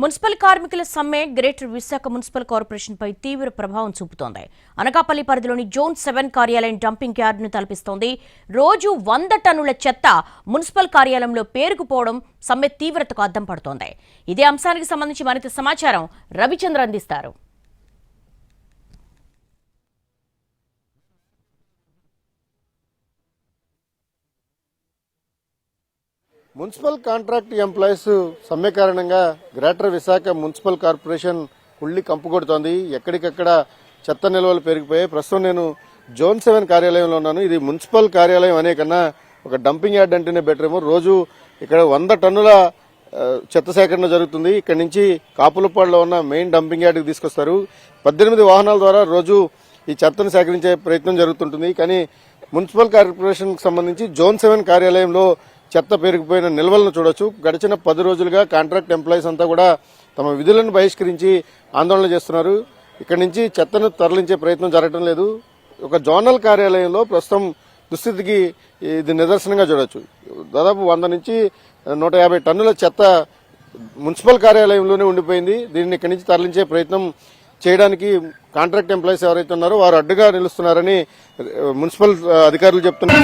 Municipal కార్మికుల సమ్మె greater Visakha municipal కార్పొరేషన్పై తీవ్ర ప్రభావం చూపుతోంది. అనకాపల్లి పరిధిలోని జోన్ సెవెన్ కార్యాలయం డంపింగ్ యార్డును తలపిస్తోంది. రోజు వంద టన్నుల చెత్త మున్సిపల్ కార్యాలయంలో పేరుకుపోవడం సమ్మె తీవ్రతకు అద్దం పడుతోంది. ఇదే అంశానికి సంబంధించి మరింత సమాచారం రవిచంద్ర అందిస్తారు. మున్సిపల్ కాంట్రాక్ట్ ఎంప్లాయీస్ సమ్మె కారణంగా గ్రేటర్ విశాఖ మున్సిపల్ కార్పొరేషన్ కుళ్ళి కంపు కొడుతోంది ఎక్కడికక్కడ చెత్త నిల్వలు పెరిగిపోయాయి. ప్రస్తుతం నేను జోన్ సెవెన్ కార్యాలయంలో ఉన్నాను. ఇది మున్సిపల్ కార్యాలయం అనే కన్నా ఒక డంపింగ్ యార్డ్ అంటేనే బెటర్ ఏమో. రోజు ఇక్కడ వంద టన్నుల చెత్త సేకరణ జరుగుతుంది. ఇక్కడ నుంచి కాపులపాడులో ఉన్న మెయిన్ డంపింగ్ యార్డ్కి తీసుకొస్తారు. పద్దెనిమిది వాహనాల ద్వారా రోజు ఈ చెత్తను సేకరించే ప్రయత్నం జరుగుతుంటుంది. కానీ మున్సిపల్ కార్పొరేషన్కి సంబంధించి జోన్ సెవెన్ కార్యాలయంలో చెత్త పెరిగిపోయిన నిల్వలను చూడొచ్చు. గడిచిన పది రోజులుగా కాంట్రాక్ట్ ఎంప్లాయీస్ అంతా కూడా తమ విధులను బహిష్కరించి ఆందోళన చేస్తున్నారు. ఇక్కడి నుంచి చెత్తను తరలించే ప్రయత్నం జరగడం లేదు. ఒక జోనల్ కార్యాలయంలో ప్రస్తుతం దుస్థితికి ఇది నిదర్శనంగా చూడొచ్చు. దాదాపు వంద నుంచి నూట యాభై టన్నుల చెత్త మున్సిపల్ కార్యాలయంలోనే ఉండిపోయింది. దీన్ని ఇక్కడి నుంచి తరలించే ప్రయత్నం చేయడానికి కాంట్రాక్ట్ ఎంప్లాయీస్ ఎవరైతే ఉన్నారో వారు అడ్డుగా నిలుస్తున్నారని మున్సిపల్ అధికారులు చెప్తున్నారు.